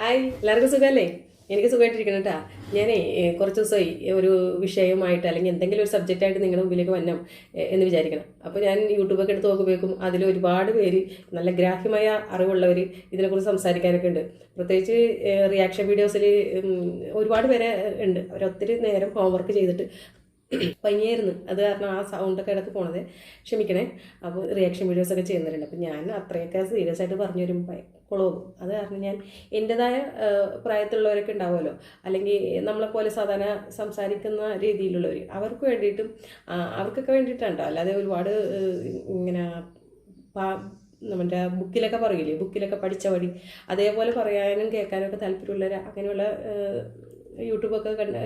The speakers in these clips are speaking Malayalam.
ഹായ് എല്ലാവർക്കും സുഖമല്ലേ? എനിക്ക് സുഖമായിട്ടിരിക്കണം കേട്ടാ ഞാനേ കുറച്ച് ദിവസമായി ഒരു വിഷയമായിട്ട് അല്ലെങ്കിൽ എന്തെങ്കിലും ഒരു സബ്ജക്റ്റായിട്ട് നിങ്ങളുടെ മുമ്പിലേക്ക് വന്നോ എന്ന് വിചാരിക്കണം. അപ്പോൾ ഞാൻ യൂട്യൂബൊക്കെ എടുത്ത് നോക്കുമ്പോഴേക്കും അതിൽ ഒരുപാട് പേര് നല്ല ഗ്രാഹ്യമായ അറിവുള്ളവർ ഇതിനെക്കുറിച്ച് സംസാരിക്കാനൊക്കെ ഉണ്ട്. പ്രത്യേകിച്ച് റിയാക്ഷൻ വീഡിയോസിൽ ഒരുപാട് പേരെ ഉണ്ട്. അവരൊത്തിരി നേരം ഹോംവർക്ക് ചെയ്തിട്ട് പനിയായിരുന്നു. അത് കാരണം ആ സൗണ്ടൊക്കെ ഇടയ്ക്ക് പോണത് ക്ഷമിക്കണേ. അപ്പോൾ റിയാക്ഷൻ വീഡിയോസൊക്കെ ചെയ്യുന്നവരുണ്ട്. അപ്പോൾ ഞാൻ അത്രയൊക്കെ സീരിയസ് ആയിട്ട് പറഞ്ഞു വരുമ്പോൾ കുളവും അത് കാരണം ഞാൻ എന്റെതായ പ്രായത്തിലുള്ളവരൊക്കെ ഉണ്ടാവുമല്ലോ. അല്ലെങ്കിൽ നമ്മളെപ്പോലെ സാധാരണ സംസാരിക്കുന്ന രീതിയിലുള്ളവർ അവർക്ക് വേണ്ടിയിട്ടും അവർക്കൊക്കെ വേണ്ടിയിട്ടാണ് അല്ലാതെ ഒരുപാട് ഇങ്ങനെ നമ്മുടെ ബുക്കിലൊക്കെ പറയില്ലേ? ബുക്കിലൊക്കെ പഠിച്ച വഴി അതേപോലെ പറയാനും കേൾക്കാനും ഒക്കെ താല്പര്യമുള്ള അങ്ങനെയുള്ള യൂട്യൂബൊക്കെ കണ്ട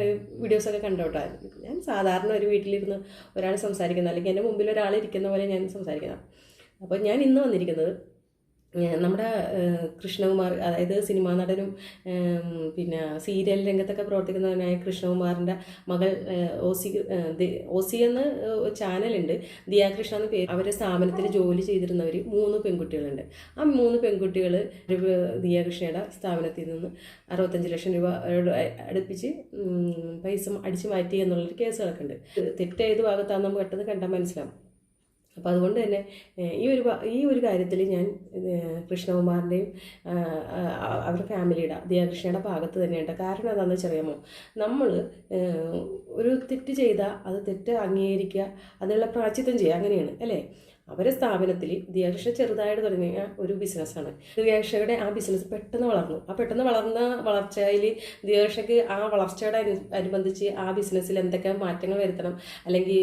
വീഡിയോസൊക്കെ കണ്ടോട്ടാ ഞാൻ സാധാരണ ഒരു വീട്ടിലിരുന്ന് ഒരാൾ സംസാരിക്കുന്ന അല്ലെങ്കിൽ എന്റെ മുമ്പിൽ ഒരാൾ ഇരിക്കുന്ന പോലെ ഞാൻ സംസാരിക്കുന്നത് അപ്പോൾ ഞാൻ ഇന്ന് വന്നിരിക്കുന്നത് നമ്മുടെ കൃഷ്ണകുമാർ അതായത് സിനിമാ നടനും പിന്നെ സീരിയൽ രംഗത്തൊക്കെ പ്രവർത്തിക്കുന്നവനായ കൃഷ്ണകുമാറിന്റെ മകൾ ഓസി ഓസി എന്ന ചാനലുണ്ട്. ദിയാകൃഷ്ണ എന്ന് പേര്. അവരുടെ സ്ഥാപനത്തിൽ ജോലി ചെയ്തിരുന്നവർ മൂന്ന് പെൺകുട്ടികളുണ്ട്. ആ മൂന്ന് പെൺകുട്ടികൾ ദിയാകൃഷ്ണയുടെ സ്ഥാപനത്തിൽ നിന്ന് അറുപത്തഞ്ച് ലക്ഷം രൂപ അടുപ്പിച്ച് പൈസ അടിച്ചു മാറ്റി എന്നുള്ളൊരു കേസുകളൊക്കെ ഉണ്ട്. തെറ്റേത് ഭാഗത്താണെന്ന് നമുക്ക് പെട്ടെന്ന് കണ്ടാൽ മനസ്സിലാവും. അപ്പോൾ അതുകൊണ്ട് തന്നെ ഈ ഒരു ഈ ഒരു കാര്യത്തിൽ ഞാൻ കൃഷ്ണകുമാറിന്റെയും അവരുടെ ഫാമിലിയുടെ ദിയാകൃഷ്ണയുടെ ഭാഗത്ത് തന്നെയുണ്ട്. കാരണം എന്താണെന്ന് വെച്ചറിയാമോ? നമ്മൾ ഒരു തെറ്റ് ചെയ്താൽ അത് തെറ്റ് അംഗീകരിക്കുക അതിനുള്ള പ്രാചിത്വം ചെയ്യുക അങ്ങനെയാണ് അല്ലേ? അവരെ സ്ഥാപനത്തിൽ ദിയാകൃഷ്ണ ചെറുതായിട്ട് തുടങ്ങിയ ഒരു ബിസിനസ്സാണ് ദിയാകൃഷ്ണയുടെ ആ ബിസിനസ് പെട്ടെന്ന് വളർന്നു. ആ പെട്ടെന്ന് വളർന്ന വളർച്ചയിൽ ദിയാകൃഷ്ണയ്ക്ക് ആ വളർച്ചയോട് അനു അനുബന്ധിച്ച് ആ ബിസിനസ്സിൽ എന്തൊക്കെ മാറ്റങ്ങൾ വരുത്തണം അല്ലെങ്കിൽ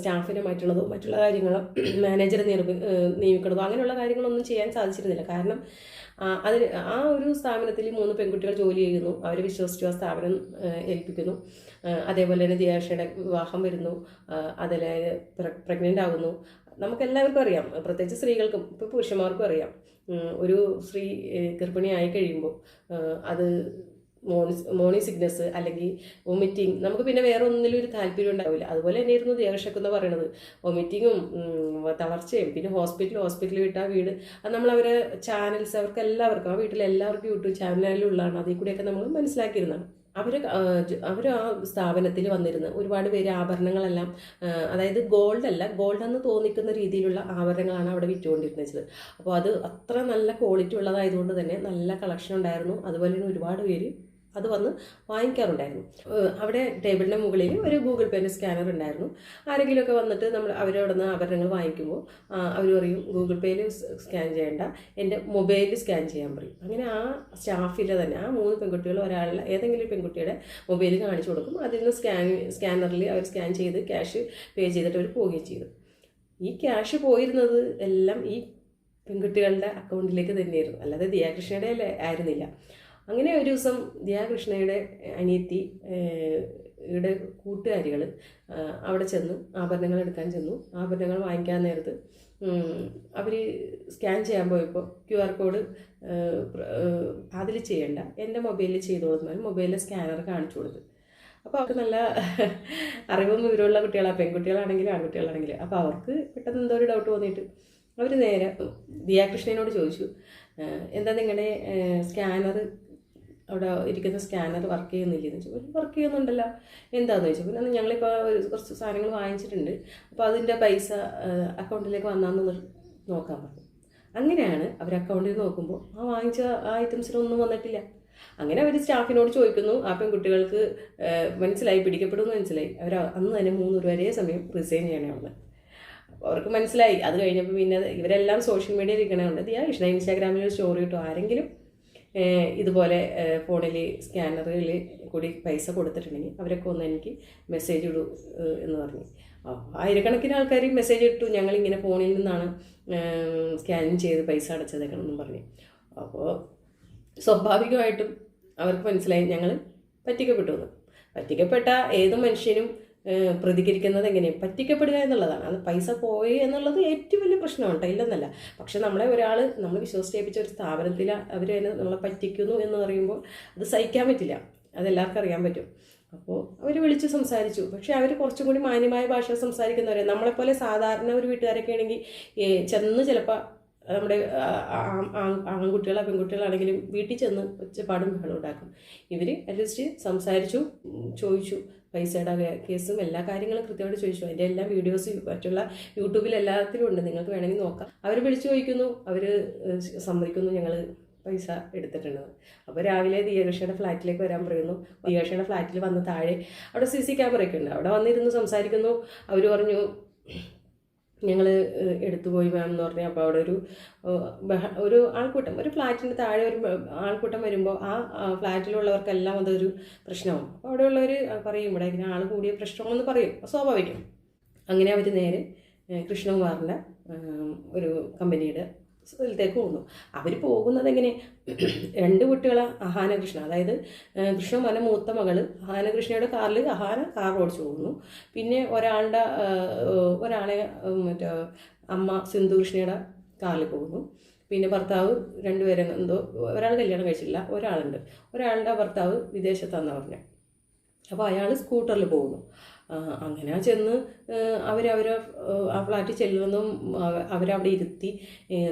സ്റ്റാഫിനെ മാറ്റണതോ മറ്റുള്ള കാര്യങ്ങളോ മാനേജറെ നിയമിക്ക നിയമിക്കണതോ അങ്ങനെയുള്ള കാര്യങ്ങളൊന്നും ചെയ്യാൻ സാധിച്ചിരുന്നില്ല. കാരണം അതിന് ആ ഒരു സ്ഥാപനത്തിൽ മൂന്ന് പെൺകുട്ടികൾ ജോലി ചെയ്യുന്നു. അവർ വിശ്വസിച്ചു ആ സ്ഥാപനം ഏൽപ്പിക്കുന്നു. അതേപോലെ തന്നെ ദിയാഷയുടെ വിവാഹം വരുന്നു. അതിൽ പ്രഗ്നന്റ് ആകുന്നു. നമുക്കെല്ലാവർക്കും അറിയാം. പ്രത്യേകിച്ച് സ്ത്രീകൾക്കും ഇപ്പോൾ പുരുഷന്മാർക്കും അറിയാം. ഒരു സ്ത്രീ ഗർഭിണി ഗർഭിണിയായി കഴിയുമ്പോൾ അത് മോണി മോർണിംഗ് സിക്നസ് അല്ലെങ്കിൽ വൊമിറ്റിങ് നമുക്ക് പിന്നെ വേറെ ഒന്നിലും ഒരു താല്പര്യം ഉണ്ടാവില്ല. അതുപോലെ തന്നെയായിരുന്നു ദേവശക്ക് എന്ന് പറയുന്നത് വൊമിറ്റിങ്ങും തളർച്ചയും പിന്നെ ഹോസ്പിറ്റൽ ഹോസ്പിറ്റലിൽ വിട്ട വീട്. അത് നമ്മൾ അവരെ ചാനൽസ് അവർക്ക് എല്ലാവർക്കും ആ വീട്ടിലെ എല്ലാവർക്കും യൂട്യൂബ് ചാനലിലുള്ളതാണ്. അതിൽ കൂടെയൊക്കെ നമ്മൾ മനസ്സിലാക്കിയിരുന്നതാണ്. അവർ അവർ ആ സ്ഥാപനത്തിൽ വന്നിരുന്ന് ഒരുപാട് പേര് ആഭരണങ്ങളെല്ലാം അതായത് ഗോൾഡല്ല ഗോൾഡ് എന്ന് തോന്നിക്കുന്ന രീതിയിലുള്ള ആഭരണങ്ങളാണ് അവിടെ വിറ്റുകൊണ്ടിരുന്നത്. അപ്പോൾ അത് അത്ര നല്ല ക്വാളിറ്റി ഉള്ളതായതുകൊണ്ട് തന്നെ നല്ല കളക്ഷൻ ഉണ്ടായിരുന്നു. അതുപോലെ തന്നെ ഒരുപാട് പേര് അത് വന്ന് വാങ്ങിക്കാറുണ്ടായിരുന്നു. അവിടെ ടേബിളിന്റെ മുകളിൽ ഒരു ഗൂഗിൾ പേന്റെ സ്കാനർ ഉണ്ടായിരുന്നു. ആരെങ്കിലുമൊക്കെ വന്നിട്ട് നമ്മൾ അവരവിടെ നിന്ന് ആഭരണങ്ങൾ വാങ്ങിക്കുമ്പോൾ അവർ പറയും ഗൂഗിൾ പേയിൽ സ്കാൻ ചെയ്യേണ്ട. എന്റെ മൊബൈലിൽ സ്കാൻ ചെയ്യാൻ പറയും. അങ്ങനെ ആ സ്റ്റാഫിലെ തന്നെ ആ മൂന്ന് പെൺകുട്ടികൾ ഒരാളുടെ ഏതെങ്കിലും പെൺകുട്ടിയുടെ മൊബൈലിൽ കാണിച്ചു കൊടുക്കും. അതിൽ നിന്ന് സ്കാൻ സ്കാനറിൽ അവർ സ്കാൻ ചെയ്ത് ക്യാഷ് പേ ചെയ്തിട്ട് അവർ പോവുകയും ചെയ്തു. ഈ ക്യാഷ് പോയിരുന്നത് എല്ലാം ഈ പെൺകുട്ടികളുടെ അക്കൗണ്ടിലേക്ക് തന്നെയായിരുന്നു. അല്ലാതെ ദിയാകൃഷ്ണയുടെ ആയിരുന്നില്ല. അങ്ങനെ ഒരു ദിവസം ദിയാകൃഷ്ണയുടെ അനിയത്തി യുടെ കൂട്ടുകാരികൾ അവിടെ ചെന്നു ആഭരണങ്ങൾ എടുക്കാൻ ചെന്നു. ആഭരണങ്ങൾ വാങ്ങിക്കാൻ നേരത്ത് അവർ സ്കാൻ ചെയ്യാൻ പോയപ്പോൾ ക്യു ആർ കോഡ് അതിൽ ചെയ്യണ്ട. എന്റെ മൊബൈലിൽ ചെയ്തു കൊടുത്താൽ മൊബൈലിലെ സ്കാനർ കാണിച്ചു കൊടുത്തു അപ്പോൾ അവർക്ക് നല്ല അറിവും വിവരമുള്ള കുട്ടികളാണ് പെൺകുട്ടികളാണെങ്കിലും ആൺകുട്ടികളാണെങ്കിലും. അപ്പോൾ അവർക്ക് പെട്ടെന്ന് എന്തോ ഒരു ഡൗട്ട് തോന്നിയിട്ട് അവർ നേരെ ദിയാകൃഷ്ണനോട് ചോദിച്ചു എന്താ നിങ്ങളുടെ സ്കാനർ അവിടെ ഇരിക്കുന്ന സ്കാനർ വർക്ക് ചെയ്യുന്നില്ല എന്ന് ചോദിച്ചു. വർക്ക് ചെയ്യുന്നുണ്ടല്ലോ. എന്താണെന്ന് ചോദിച്ചു. പിന്നെ ഞങ്ങളിപ്പോൾ കുറച്ച് സാധനങ്ങൾ വാങ്ങിച്ചിട്ടുണ്ട്. അപ്പോൾ അതിന്റെ പൈസ അക്കൗണ്ടിലേക്ക് വന്നാന്ന് നോക്കാൻ പറഞ്ഞു. അങ്ങനെയാണ് അവർ അക്കൗണ്ടിൽ നോക്കുമ്പോൾ ആ വാങ്ങിച്ച ആ ഐറ്റംസിനൊന്നും വന്നിട്ടില്ല. അങ്ങനെ അവർ സ്റ്റാഫിനോട് ചോദിക്കുന്നു. ആ പെൺകുട്ടികൾക്ക് കുട്ടികൾക്ക് മനസ്സിലായി പിടിക്കപ്പെടുമെന്ന് മനസ്സിലായി. അവർ അന്ന് തന്നെ മൂന്ന് ഒരേ സമയം റിസൈൻ ചെയ്യണേ അപ്പോൾ അവർക്ക് മനസ്സിലായി. അത് കഴിഞ്ഞപ്പോൾ പിന്നെ ഇവരെല്ലാം സോഷ്യൽ മീഡിയയിൽ ഇരിക്കണമുണ്ട് ദിയാ കൃഷ്ണ ഇൻസ്റ്റാഗ്രാമിൽ ഒരു സ്റ്റോറി ഇട്ടു. ആരെങ്കിലും ഇതുപോലെ ഫോണിൽ സ്കാനറിൽ കൂടി പൈസ കൊടുത്തിട്ടുണ്ടെങ്കിൽ അവരൊക്കെ ഒന്ന് എനിക്ക് മെസ്സേജ് ഇടൂ എന്ന് പറഞ്ഞു. ആയിരക്കണക്കിന് ആൾക്കാർ മെസ്സേജ് ഇട്ടു. ഞങ്ങളിങ്ങനെ ഫോണിൽ നിന്നാണ് സ്കാനിങ് ചെയ്ത് പൈസ അടച്ചതേക്കണമെന്നും പറഞ്ഞു. അപ്പോൾ സ്വാഭാവികമായിട്ടും അവർക്ക് മനസ്സിലായി ഞങ്ങൾ പറ്റിക്കപ്പെട്ടു എന്ന്. പറ്റിക്കപ്പെട്ട ഏത് മനുഷ്യനും പ്രതികരിക്കുന്നത് എങ്ങനെയാണ് പറ്റിക്കപ്പെടുക എന്നുള്ളതാണ്. അത് പൈസ പോയി എന്നുള്ളത് ഏറ്റവും വലിയ പ്രശ്നമാണ് ഇല്ലെന്നല്ല. പക്ഷെ നമ്മളെ ഒരാൾ നമ്മൾ വിശ്വസിച്ചേപ്പിച്ച ഒരു സ്ഥാപനത്തിൽ അവർ തന്നെ നമ്മളെ പറ്റിക്കുന്നു എന്ന് പറയുമ്പോൾ അത് സഹിക്കാൻ പറ്റില്ല. അതെല്ലാവർക്കും അറിയാൻ പറ്റും. അപ്പോൾ അവർ വിളിച്ച് സംസാരിച്ചു. പക്ഷേ അവർ കുറച്ചും കൂടി മാന്യമായ ഭാഷ സംസാരിക്കുന്നവരെ. നമ്മളെപ്പോലെ സാധാരണ ഒരു വീട്ടുകാരൊക്കെ ആണെങ്കിൽ ചെന്ന് ചിലപ്പോൾ നമ്മുടെ ആൺകുട്ടികളോ പെൺകുട്ടികളാണെങ്കിലും വീട്ടിൽ ചെന്ന് ഒച്ചപ്പാടും ബഹളം ഉണ്ടാക്കും. ഇവർ അറ്റ്ലീസ്റ്റ് സംസാരിച്ചു ചോദിച്ചു. പൈസയുടെ കേസും എല്ലാ കാര്യങ്ങളും കൃത്യമായിട്ട് ചോദിച്ചു. അതിന്റെ എല്ലാ വീഡിയോസ് മറ്റുള്ള യൂട്യൂബിൽ എല്ലാത്തിലും ഉണ്ട്. നിങ്ങൾക്ക് വേണമെങ്കിൽ നോക്കാം. അവർ വിളിച്ചു ചോദിക്കുന്നു. അവർ സമ്മതിക്കുന്നു ഞങ്ങൾ പൈസ എടുത്തിട്ടുണ്ട്. അപ്പോൾ രാവിലെ ദിയകൃഷ്ണയുടെ ഫ്ലാറ്റിലേക്ക് വരാൻ പറയുന്നു. ദിയകൃഷ്ണയുടെ ഫ്ലാറ്റിൽ വന്ന് താഴെ അവിടെ സി സി ക്യാമറയൊക്കെ ഉണ്ട്. അവിടെ വന്നിരുന്ന് സംസാരിക്കുന്നു. അവർ പറഞ്ഞു ഞങ്ങൾ എടുത്തുപോയി മാം എന്ന് പറഞ്ഞാൽ അപ്പോൾ അവിടെ ഒരു ഒരു ആൾക്കൂട്ടം ഒരു ഫ്ലാറ്റിന്റെ താഴെ ഒരു ആൾക്കൂട്ടം വരുമ്പോൾ ആ ഫ്ലാറ്റിലുള്ളവർക്കെല്ലാം അതൊരു പ്രശ്നമാവും. അപ്പോൾ അവിടെയുള്ളവർ പറയും ഇവിടെ ഇങ്ങനെ ആൾ കൂടിയ പ്രശ്നമാണെന്ന് പറയും. സ്വാഭാവികം. അങ്ങനെ അവർ നേരെ കൃഷ്ണകുമാറിന്റെ ഒരു കമ്പനിയുടെ സ്ഥലത്തേക്ക് പോകുന്നു അവർ പോകുന്നത് എങ്ങനെ രണ്ട് കുട്ടികളെ അഹാനകൃഷ്ണ അതായത് കൃഷ്ണ മന മൂത്ത മകൾ അഹാനകൃഷ്ണയുടെ കാറിൽ അഹാന കാർ ഓടിച്ചു പോകുന്നു പിന്നെ ഒരാളുടെ ഒരാളെ മറ്റേ അമ്മ സിന്ധുകൃഷ്ണയുടെ കാറിൽ പോകുന്നു പിന്നെ ഭർത്താവ് രണ്ടുപേരെ എന്തോ ഒരാൾ കല്യാണം കഴിച്ചില്ല ഒരാളുണ്ട് ഒരാളുടെ ഭർത്താവ് വിദേശത്താന്ന് പറഞ്ഞു അപ്പോൾ അയാൾ സ്കൂട്ടറിൽ പോകുന്നു അങ്ങനെ ചെന്ന് അവരവരെ ആ ഫ്ലാറ്റിൽ ചെല്ലുന്നതും അവ- അവരവിടെ ഇരുത്തി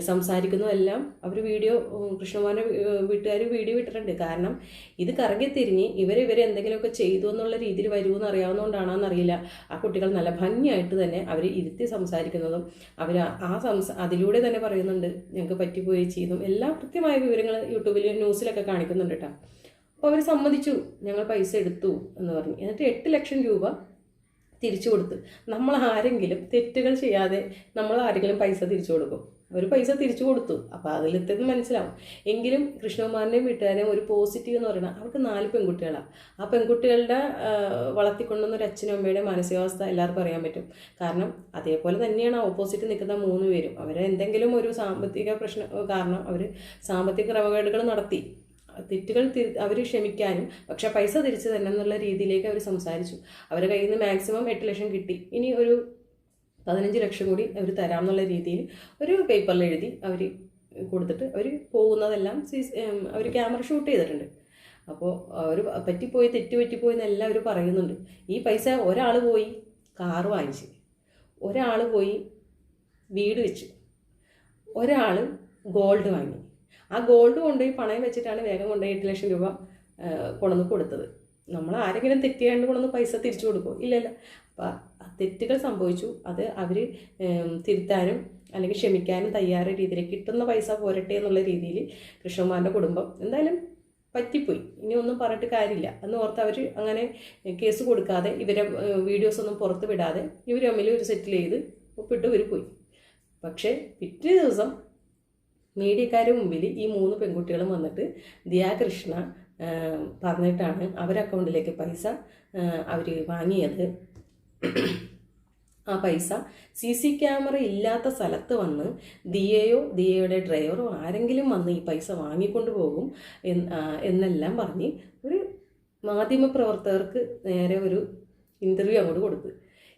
സംസാരിക്കുന്നതെല്ലാം അവർ വീഡിയോ കൃഷ്ണകുമാരന്റെ വീട്ടുകാർ വീഡിയോ ഇട്ടിട്ടുണ്ട്. കാരണം ഇത് കറങ്ങി തിരിഞ്ഞ് ഇവർ ഇവരെ എന്തെങ്കിലുമൊക്കെ ചെയ്തു എന്നുള്ള രീതിയിൽ വരുമെന്ന് അറിയാവുന്നതുകൊണ്ടാണെന്നറിയില്ല. ആ കുട്ടികൾ നല്ല ഭംഗിയായിട്ട് തന്നെ അവർ ഇരുത്തി സംസാരിക്കുന്നതും അവർ ആ സംസ അതിലൂടെ തന്നെ പറയുന്നുണ്ട് ഞങ്ങൾക്ക് പറ്റിപ്പോയി ചെയ്തും എല്ലാ കൃത്യമായ വിവരങ്ങൾ യൂട്യൂബിൽ ന്യൂസിലൊക്കെ കാണിക്കുന്നുണ്ട് കേട്ടോ അപ്പോൾ അവർ സമ്മതിച്ചു ഞങ്ങൾ പൈസ എടുത്തു എന്ന് പറഞ്ഞു. എന്നിട്ട് എട്ട് ലക്ഷം രൂപ തിരിച്ചു കൊടുത്ത്. നമ്മൾ ആരെങ്കിലും തെറ്റുകൾ ചെയ്യാതെ നമ്മൾ ആരെങ്കിലും പൈസ തിരിച്ചു കൊടുക്കും. അവർ പൈസ തിരിച്ചു കൊടുത്തു. അപ്പോൾ അതിലെത്തത് മനസ്സിലാവും. എങ്കിലും കൃഷ്ണകുമാറിന്റെയും വീട്ടുകാരെയും ഒരു പോസിറ്റീവ് എന്ന് പറയുന്നത് അവർക്ക് നാല് പെൺകുട്ടികളാണ് ആ പെൺകുട്ടികളുടെ വളർത്തിക്കൊണ്ടുവന്ന ഒരു അച്ഛനും അമ്മയുടെ മാനസികാവസ്ഥ എല്ലാവർക്കും അറിയാൻ പറ്റും. കാരണം അതേപോലെ തന്നെയാണ് ഓപ്പോസിറ്റ് നിൽക്കുന്ന മൂന്ന് പേരും. അവരെ എന്തെങ്കിലും ഒരു സാമ്പത്തിക പ്രശ്നം കാരണം അവർ സാമ്പത്തിക ക്രമക്കേടുകൾ നടത്തി. തെറ്റുകൾ അവർ ക്ഷമിക്കാനും പക്ഷെ പൈസ തിരിച്ചു തന്നെ എന്നുള്ള രീതിയിലേക്ക് അവർ സംസാരിച്ചു. അവരുടെ കയ്യിൽ നിന്ന് മാക്സിമം എട്ട് ലക്ഷം കിട്ടി. ഇനി ഒരു പതിനഞ്ച് ലക്ഷം കൂടി അവർ തരാം എന്നുള്ള രീതിയിൽ ഒരു പേപ്പറിൽ എഴുതി അവർ കൊടുത്തിട്ട് അവർ പോകുന്നതെല്ലാം സി അവർ ക്യാമറ ഷൂട്ട് ചെയ്തിട്ടുണ്ട്. അപ്പോൾ അവർ പറ്റിപ്പോയി തെറ്റ് പറ്റിപ്പോയി എന്നെല്ലാം അവർ പറയുന്നുണ്ട്. ഈ പൈസ ഒരാൾ പോയി കാർ വാങ്ങിച്ച് ഒരാൾ പോയി വീട് വെച്ച് ഒരാൾ ഗോൾഡ് വാങ്ങി. ആ ഗോൾഡ് കൊണ്ടുപോയി പണയം വെച്ചിട്ടാണ് വേഗം കൊണ്ടുപോയി എട്ട് ലക്ഷം രൂപ കൊണ്ടുവന്ന് കൊടുത്തത്. നമ്മൾ ആരെങ്കിലും തെറ്റിയാണ്ട് കൊണ്ടുവന്ന് പൈസ തിരിച്ചു കൊടുക്കുമോ ഇല്ലല്ല. അപ്പം തെറ്റുകൾ സംഭവിച്ചു. അത് അവർ തിരുത്താനും അല്ലെങ്കിൽ ക്ഷമിക്കാനും തയ്യാറ രീതിയിൽ കിട്ടുന്ന പൈസ പോരട്ടെ എന്നുള്ള രീതിയിൽ കൃഷ്ണകുമാറിന്റെ കുടുംബം എന്തായാലും പറ്റിപ്പോയി. ഇനി ഒന്നും പറഞ്ഞിട്ട് കാര്യമില്ല. എന്ന് ഓർത്ത് അവർ അങ്ങനെ കേസ് കൊടുക്കാതെ ഇവരെ വീഡിയോസ് ഒന്നും പുറത്ത് വിടാതെ ഇവർ തമ്മിൽ ഒരു സെറ്റിൽ ചെയ്ത് ഒപ്പിട്ട് ഇവർ പോയി. പക്ഷേ പിറ്റേ ദിവസം മീഡിയക്കാരുടെ മുമ്പിൽ ഈ മൂന്ന് പെൺകുട്ടികളും വന്നിട്ട് ദിയാകൃഷ്ണ പറഞ്ഞിട്ടാണ് അവരുടെ അക്കൗണ്ടിലേക്ക് പൈസ അവർ വാങ്ങിയത്. ആ പൈസ സി സി ക്യാമറ ഇല്ലാത്ത സ്ഥലത്ത് വന്ന് ദിയയോ ദിയയുടെ ഡ്രൈവറോ ആരെങ്കിലും വന്ന് ഈ പൈസ വാങ്ങിക്കൊണ്ട് പോകും എന്നെല്ലാം പറഞ്ഞ് ഒരു മാധ്യമപ്രവർത്തകർക്ക് നേരെ ഒരു ഇന്റർവ്യൂ അങ്ങോട്ട് കൊടുത്തു.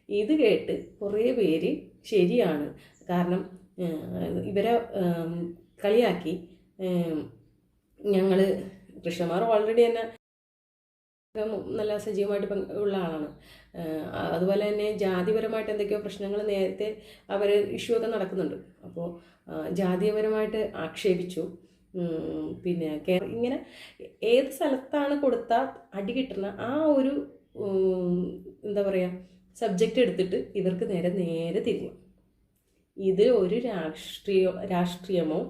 ഇത് കേട്ട് കുറേ പേര് ശരിയാണ്. കാരണം ഇവരെ കളിയാക്കി. ഞങ്ങൾ കൃഷ്ണമാർ ഓൾറെഡി തന്നെ നല്ല സജീവമായിട്ട് ഉള്ള ആളാണ്. അതുപോലെ തന്നെ ജാതിപരമായിട്ട് എന്തൊക്കെയോ പ്രശ്നങ്ങൾ നേരത്തെ അവർ ഇഷ്യൂ ഒക്കെ നടക്കുന്നുണ്ട്. അപ്പോൾ ജാതീയപരമായിട്ട് ആക്ഷേപിച്ചു. പിന്നെ ഇങ്ങനെ ഏത് സ്ഥലത്താണ് കൊടുത്ത അടി കിട്ടുന്ന ആ ഒരു എന്താ പറയുക സബ്ജക്റ്റ് എടുത്തിട്ട് ഇവർക്ക് നേരെ നേരെ തിരിഞ്ഞു. ഇത് ഒരു രാഷ്ട്രീയ രാഷ്ട്രീയമോ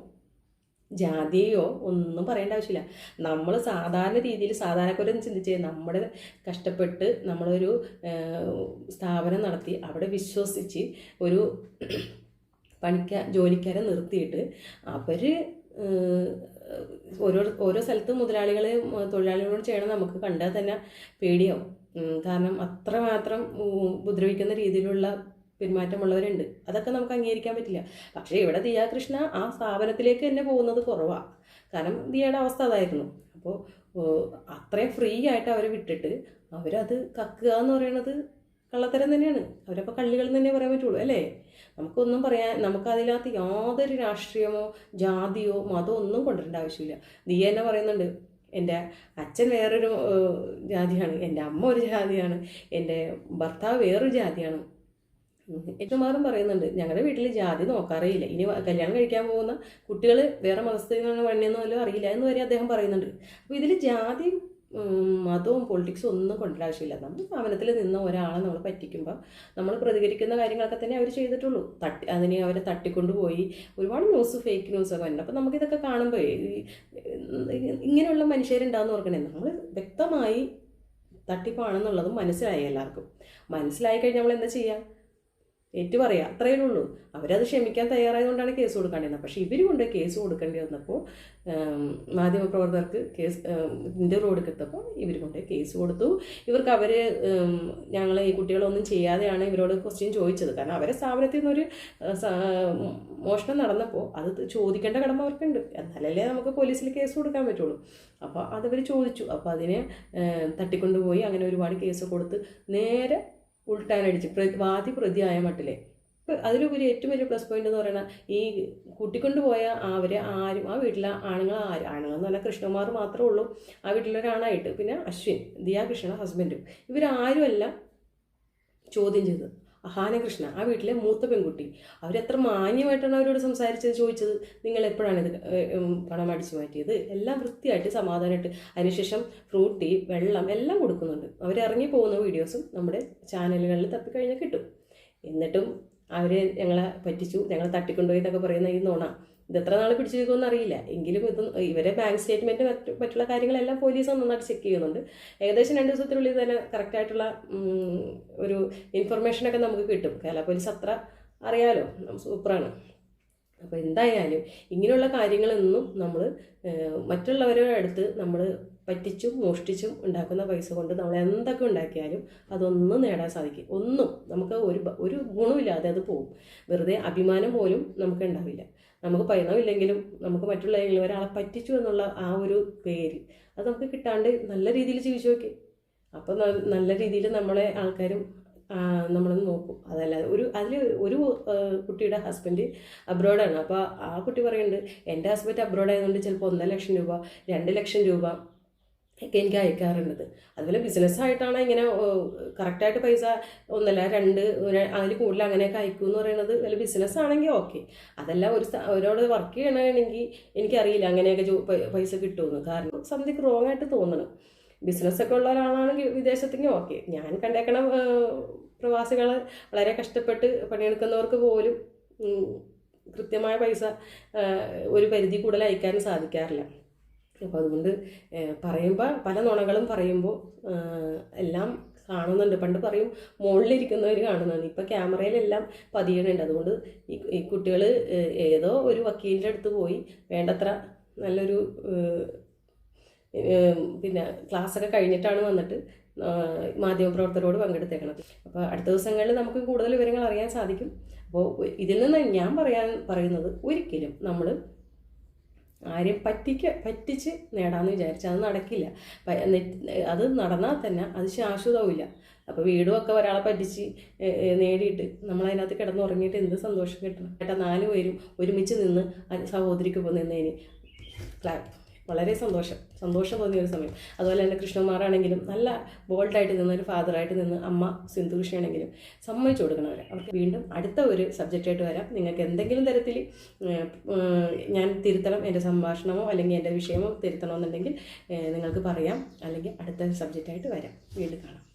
ജാതിയോ ഒന്നും പറയേണ്ട ആവശ്യമില്ല. നമ്മൾ സാധാരണ രീതിയിൽ സാധാരണക്കാരൊന്നും ചിന്തിച്ച് നമ്മുടെ കഷ്ടപ്പെട്ട് നമ്മളൊരു സ്ഥാപനം നടത്തി അവിടെ വിശ്വസിച്ച് ഒരു പണിക്ക ജോലിക്കാരെ നിർത്തിയിട്ട് അവർ ഓരോ ഓരോ സ്ഥലത്തും മുതലാളികൾ തൊഴിലാളികളോട് ചെയ്യണം നമുക്ക് കണ്ടാൽ തന്നെ പേടിയാവും. കാരണം അത്രമാത്രം ഉപദ്രവിക്കുന്ന രീതിയിലുള്ള പെരുമാറ്റമുള്ളവരുണ്ട്. അതൊക്കെ നമുക്ക് അംഗീകരിക്കാൻ പറ്റില്ല. പക്ഷേ ഇവിടെ ദിയാ കൃഷ്ണ ആ സ്ഥാപനത്തിലേക്ക് തന്നെ പോകുന്നത് കുറവാണ് കാരണം ദിയയുടെ അവസ്ഥ അതായിരുന്നു. അപ്പോൾ അത്രയും ഫ്രീ ആയിട്ട് അവരെ വിട്ടിട്ട് അവരത് കക്കുക എന്ന് പറയുന്നത് കള്ളത്തരം തന്നെയാണ്. അവരപ്പോൾ കള്ളികൾ തന്നെ പറയാൻ പറ്റുള്ളൂ അല്ലേ? നമുക്കൊന്നും പറയാൻ നമുക്ക് അതിനകത്ത് യാതൊരു രാഷ്ട്രീയമോ ജാതിയോ മതമോ ഒന്നും കൊണ്ടുവരേണ്ട ആവശ്യമില്ല. ദിയ തന്നെ പറയുന്നുണ്ട് എന്റെ അച്ഛൻ വേറൊരു ജാതിയാണ്. എന്റെ അമ്മ ഒരു ജാതിയാണ്. എന്റെ ഭർത്താവ് വേറൊരു ജാതിയാണ്. ഏറ്റുമാറും പറയുന്നുണ്ട് ഞങ്ങളുടെ വീട്ടിൽ ജാതി നോക്കാറേയില്ല. ഇനി കല്യാണം കഴിക്കാൻ പോകുന്ന കുട്ടികൾ വേറെ മതസ്ഥയിൽ നിന്നാണ് അല്ലോ അറിയില്ല എന്ന് വരെ അദ്ദേഹം പറയുന്നുണ്ട്. അപ്പോൾ ഇതിൽ ജാതി മതവും പൊളിറ്റിക്സും ഒന്നും കൊണ്ടുവരാൻ ആവശ്യമില്ല. നമ്മൾ സ്ഥാപനത്തിൽ നിന്ന് ഒരാളെ നമ്മൾ പറ്റിക്കുമ്പോൾ നമ്മൾ പ്രതികരിക്കുന്ന കാര്യങ്ങളൊക്കെ തന്നെ അവർ ചെയ്തിട്ടുള്ളൂ. തട്ടി അതിനെ അവരെ തട്ടിക്കൊണ്ടുപോയി ഒരുപാട് ന്യൂസ് ഫേക്ക് ന്യൂസൊക്കെ ഉണ്ട് അപ്പോൾ നമുക്കിതൊക്കെ കാണുമ്പോൾ ഇങ്ങനെയുള്ള മനുഷ്യരുണ്ടാകുന്ന ഓർക്കണേ. നമ്മൾ വ്യക്തമായി തട്ടിപ്പാണെന്നുള്ളതും മനസ്സിലായി എല്ലാവർക്കും. മനസ്സിലായി കഴിഞ്ഞാൽ നമ്മൾ എന്താ ചെയ്യുക ഏറ്റു പറയാം അത്രയേ ഉള്ളൂ. അവരത് ക്ഷമിക്കാൻ തയ്യാറായതുകൊണ്ടാണ് കേസ് കൊടുക്കേണ്ടിരുന്നത്. പക്ഷേ ഇവർ കൊണ്ട് കേസ് കൊടുക്കേണ്ടി വന്നപ്പോൾ മാധ്യമപ്രവർത്തകർക്ക് കേസ് ഇന്റർവ്യൂ കൊടുക്കത്തപ്പോൾ ഇവർ കൊണ്ട് കേസ് കൊടുത്തു. ഇവർക്ക് അവർ ഞങ്ങൾ ഈ കുട്ടികളൊന്നും ചെയ്യാതെയാണ് ഇവരോട് ക്വസ്റ്റ്യൻ ചോദിച്ചത്. കാരണം അവരെ സ്ഥാപനത്തിൽ നിന്നൊരു മോഷണം നടന്നപ്പോൾ അത് ചോദിക്കേണ്ട കടമ അവർക്കുണ്ട്. എന്നാലല്ലേ നമുക്ക് പോലീസിൽ കേസ് കൊടുക്കാൻ പറ്റുള്ളൂ. അപ്പോൾ അതവർ ചോദിച്ചു. അപ്പോൾ അതിനെ തട്ടിക്കൊണ്ടുപോയി അങ്ങനെ ഒരുപാട് കേസ് കൊടുത്ത് നേരെ ഉൾട്ടാനടിച്ച് പ്ര വാദി പ്രതിയായ മട്ടിലെ. ഇപ്പം അതിലുപരി ഏറ്റവും വലിയ പ്ലസ് പോയിന്റ് എന്ന് പറയുന്നത് ഈ കൂട്ടിക്കൊണ്ടുപോയ അവരെ ആരും ആ വീട്ടിലെ ആണുങ്ങൾ ആര്? ആണുങ്ങൾ എന്ന് പറഞ്ഞാൽ കൃഷ്ണകുമാർ മാത്രമേ ഉള്ളൂ. ആ വീട്ടിലൊരാണായിട്ട്. പിന്നെ അശ്വിൻ ദിയാ കൃഷ്ണ ഹസ്ബൻഡും ഇവരാരുമല്ല ചോദ്യം ചെയ്തത്. അഹാനകൃഷ്ണ ആ വീട്ടിലെ മൂത്ത പെൺകുട്ടി. അവരെത്ര മാന്യമായിട്ടാണ് അവരോട് സംസാരിച്ചത് ചോദിച്ചത്? നിങ്ങൾ എപ്പോഴാണ് ഇത് പണം അടിച്ചു മാറ്റിയത്? എല്ലാം വൃത്തിയായിട്ട് സമാധാനമായിട്ട്. അതിനുശേഷം ഫ്രൂട്ടി വെള്ളം എല്ലാം കൊടുക്കുന്നുണ്ട്. അവരിറങ്ങി പോകുന്ന വീഡിയോസും നമ്മുടെ ചാനലുകളിൽ തപ്പിക്കഴിഞ്ഞാൽ കിട്ടും. എന്നിട്ടും അവർ ഞങ്ങളെ പറ്റിച്ചു ഞങ്ങളെ തട്ടിക്കൊണ്ടുപോയി എന്നൊക്കെ പറയുന്ന ഈ നോണ. ഇത് എത്ര നാൾ പിടിച്ചു നിൽക്കുമെന്ന് അറിയില്ല. എങ്കിലും ഇത് ഇവരെ ബാങ്ക് സ്റ്റേറ്റ്മെന്റ് മറ്റു മറ്റുള്ള കാര്യങ്ങളെല്ലാം പോലീസ് നന്നായിട്ട് ചെക്ക് ചെയ്യുന്നുണ്ട്. ഏകദേശം രണ്ട് ദിവസത്തിനുള്ളിൽ തന്നെ കറക്റ്റായിട്ടുള്ള ഒരു ഇൻഫർമേഷനൊക്കെ നമുക്ക് കിട്ടും. കേരള പോലീസ് അത്ര അറിയാലോ സൂപ്പറാണ് അപ്പോൾ എന്തായാലും ഇങ്ങനെയുള്ള കാര്യങ്ങളൊന്നും നമ്മൾ മറ്റുള്ളവരുടെ അടുത്ത് നമ്മൾ പറ്റിച്ചും മോഷ്ടിച്ചും ഉണ്ടാക്കുന്ന പൈസ കൊണ്ട് നമ്മൾ എന്തൊക്കെ ഉണ്ടാക്കിയാലും അതൊന്നും നേടാൻ സാധിക്കും. ഒന്നും നമുക്ക് ഒരു ഒരു ഗുണമില്ലാതെ അത് പോകും വെറുതെ അഭിമാനം പോലും നമുക്ക് ഉണ്ടാവില്ല. നമുക്ക് പയണമില്ലെങ്കിലും നമുക്ക് മറ്റുള്ള ഒരാളെ പറ്റിച്ചു എന്നുള്ള ആ ഒരു പേര് അത് നമുക്ക് കിട്ടാണ്ട് നല്ല രീതിയിൽ ജീവിച്ചു നോക്കി. അപ്പോൾ നല്ല രീതിയിൽ നമ്മളെ ആൾക്കാരും നമ്മളൊന്ന് നോക്കും. അതല്ലാതെ ഒരു അതിൽ ഒരു കുട്ടിയുടെ ഹസ്ബൻഡ് അബ്രോഡാണ് അപ്പോൾ ആ കുട്ടി പറയുന്നുണ്ട് എന്റെ ഹസ്ബൻഡ് അബ്രോഡ് ആയതുകൊണ്ട് ചിലപ്പോൾ ഒന്നര ലക്ഷം രൂപ രണ്ട് ലക്ഷം രൂപ ഒക്കെ എനിക്ക് അയക്കാറുള്ളത്. അതുപോലെ ബിസിനസ്സായിട്ടാണ് ഇങ്ങനെ കറക്റ്റായിട്ട് പൈസ ഒന്നല്ല രണ്ട് അതിൽ കൂടുതൽ അങ്ങനെയൊക്കെ അയക്കും എന്ന് പറയുന്നത് വല്ല ബിസിനസ് ആണെങ്കിൽ ഓക്കെ അതല്ല ഒരു ഒരാളോട് വർക്ക് ചെയ്യണമെങ്കിൽ എനിക്കറിയില്ല അങ്ങനെയൊക്കെ പൈസ കിട്ടുമെന്ന് കാരണം സംതിങ് റോങ് ആയിട്ട് തോന്നണം. ബിസിനസ്സൊക്കെ ഉള്ള ഒരാളാണെങ്കിൽ വിദേശത്തേക്ക് ഓക്കെ ഞാൻ കണ്ടേക്കണം പ്രവാസികൾ വളരെ കഷ്ടപ്പെട്ട് പണിയെടുക്കുന്നവർക്ക് പോലും കൃത്യമായ പൈസ ഒരു പരിധി കൂടുതൽ അയക്കാൻ സാധിക്കാറില്ല. അപ്പോൾ അതുകൊണ്ട് പറയുമ്പോൾ പല നുണകളും പറയുമ്പോൾ എല്ലാം കാണുന്നുണ്ട്. പണ്ട് പറയും മുകളിലിരിക്കുന്നവർ കാണുന്നതാണ്. ഇപ്പോൾ ക്യാമറയിലെല്ലാം പതിയണുണ്ട്. അതുകൊണ്ട് ഈ കുട്ടികൾ ഏതോ ഒരു വക്കീലിന്റെ അടുത്ത് പോയി വേണ്ടത്ര നല്ലൊരു പിന്നെ ക്ലാസ്സൊക്കെ കഴിഞ്ഞിട്ടാണ് വന്നിട്ട് മാധ്യമപ്രവർത്തകരോട് പങ്കെടുത്തേക്കണത്. അപ്പോൾ അടുത്ത ദിവസങ്ങളിൽ നമുക്ക് കൂടുതൽ വിവരങ്ങൾ അറിയാൻ സാധിക്കും. അപ്പോൾ ഇതിൽ നിന്ന് ഞാൻ പറയാൻ പറയുന്നത് ഒരിക്കലും നമ്മൾ ആരെയും പറ്റിക്ക പറ്റിച്ച് നേടാമെന്ന് വിചാരിച്ചാൽ അത് നടക്കില്ല. അത് നടന്നാൽ തന്നെ അത് ശാശ്വതവുമില്ല. അപ്പോൾ വീടുമൊക്കെ ഒരാളെ പറ്റിച്ച് നേടിയിട്ട് നമ്മൾ നമ്മളതിനകത്ത് കിടന്നുറങ്ങിയിട്ട് എന്ത് സന്തോഷം കിട്ടണം? ഏട്ടാ നാല് പേരും ഒരുമിച്ച് നിന്ന് സഹോദരിക്ക് നിന്നതിന് ക്ലാപ്പ് വളരെ സന്തോഷം. സന്തോഷം തോന്നിയ ഒരു സമയം. അതുപോലെ തന്നെ കൃഷ്ണകുമാറാണെങ്കിലും നല്ല ബോൾഡായിട്ട് നിന്ന് ഒരു ഫാദറായിട്ട് നിന്ന് അമ്മ സിന്ധു കൃഷ്ണയാണെങ്കിലും സമ്മതിച്ചു കൊടുക്കണവരെ അവർക്ക് വീണ്ടും അടുത്ത ഒരു സബ്ജക്റ്റായിട്ട് വരാം. നിങ്ങൾക്ക് എന്തെങ്കിലും തരത്തിൽ ഞാൻ തിരുത്തണം എന്റെ സംഭാഷണമോ അല്ലെങ്കിൽ എന്റെ വിഷയമോ തിരുത്തണമെന്നുണ്ടെങ്കിൽ നിങ്ങൾക്ക് പറയാം. അല്ലെങ്കിൽ അടുത്ത സബ്ജക്റ്റായിട്ട് വരാം. വീണ്ടും കാണാം.